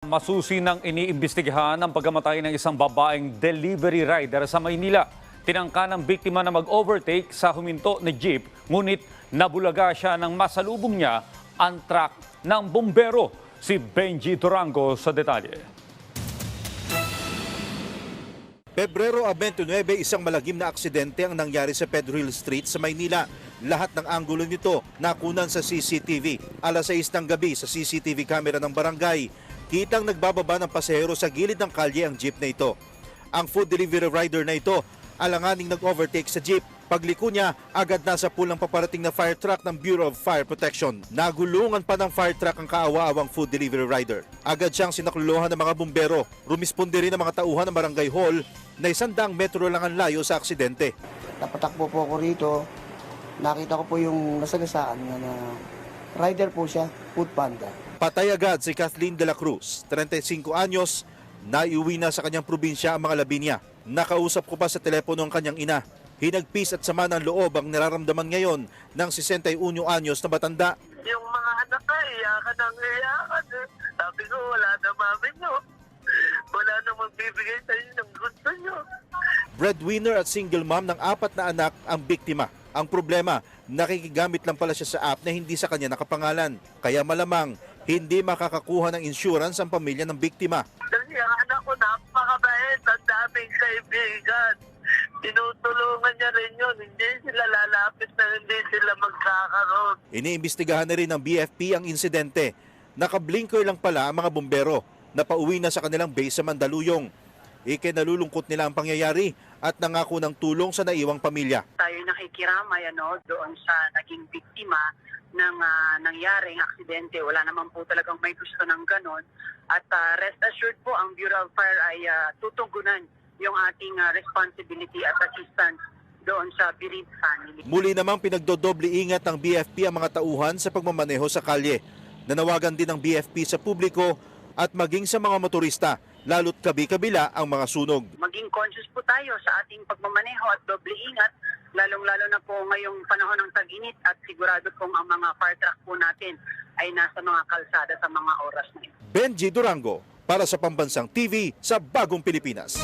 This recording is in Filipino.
Masusi ng iniimbestigahan ang pagkamatay ng isang babaeng delivery rider sa Maynila. Tinangka ng biktima na mag-overtake sa huminto na jeep, ngunit nabulaga siya nang masalubong niya ang truck ng bumbero. Si Benji Durango sa detalye. Pebrero 29, isang malagim na aksidente ang nangyari sa Pedro Hill Street sa Maynila. Lahat ng anggulo nito nakunan sa CCTV. Alas 6 ng gabi sa CCTV camera ng barangay, kitang nagbababa ng pasahero sa gilid ng kalye ang jeep na ito. Ang food delivery rider na ito, alanganing nag-overtake sa jeep. Pagliko niya, agad nasa pool ng paparating na fire truck ng Bureau of Fire Protection. Nagulungan pa ng fire truck ang kaawa-awang food delivery rider. Agad siyang sinakluluhan ng mga bumbero. Rumisponde rin ang mga tauhan ng barangay hall na isandang metro lang ang layo sa aksidente. Napatakbo po ako rito. Nakita ko po yung nasagasaan nga na rider po siya, food panda. Patay agad si Kathleen de la Cruz, 35 anyos, naiuwi na sa kanyang probinsya ang mga labi niya. Nakausap ko pa sa telepono ang kanyang ina. Hinagpis at sama ng loob ang nararamdaman ngayon ng 61 anyos na batanda. Yung mga anak ka, iyakan ang iyakan. eh. Sabi ko, wala na mami nyo. Wala na magbibigay sa inyo ng gusto nyo. Breadwinner at single mom ng apat na anak ang biktima. Ang problema, nakikigamit lang pala siya sa app na hindi sa kanya nakapangalan. Kaya malamang hindi makakakuha ng insurance ang pamilya ng biktima. Kasi ang anak ko, napakabait. Ang daming kaibigan. Tinutulungan niya rin yun. Hindi sila lalapit na hindi sila magkakaroon. Iniimbestigahan na rin ng BFP ang insidente. Nakablinker lang pala ang mga bumbero na pauwi na sa kanilang base sa Mandaluyong. Ikinalulungkot nila ang pangyayari at nangako ng tulong sa naiwang pamilya. tayo nakikiramay ano, doon sa naging biktima ng ah, nangyaring aksidente. Wala naman po talagang may gusto ng ganon. At ah, rest assured po, ang Bureau of Fire ay ah, tutugunan yung ating ah, responsibility at assistance doon sa bereaved family. Muli namang pinagdodoble ingat ng BFP ang mga tauhan sa pagmamaneho sa kalye. Nanawagan din ng BFP sa publiko at maging sa mga motorista, lalo't kabi-kabila ang mga sunog. Maging conscious po tayo sa ating pagmamaneho at doble ingat, lalong-lalo na po ngayong panahon ng tag-init at sigurado pong ang mga fire truck po natin ay nasa mga kalsada sa mga oras na ito. Benji Durango para sa Pambansang TV sa Bagong Pilipinas.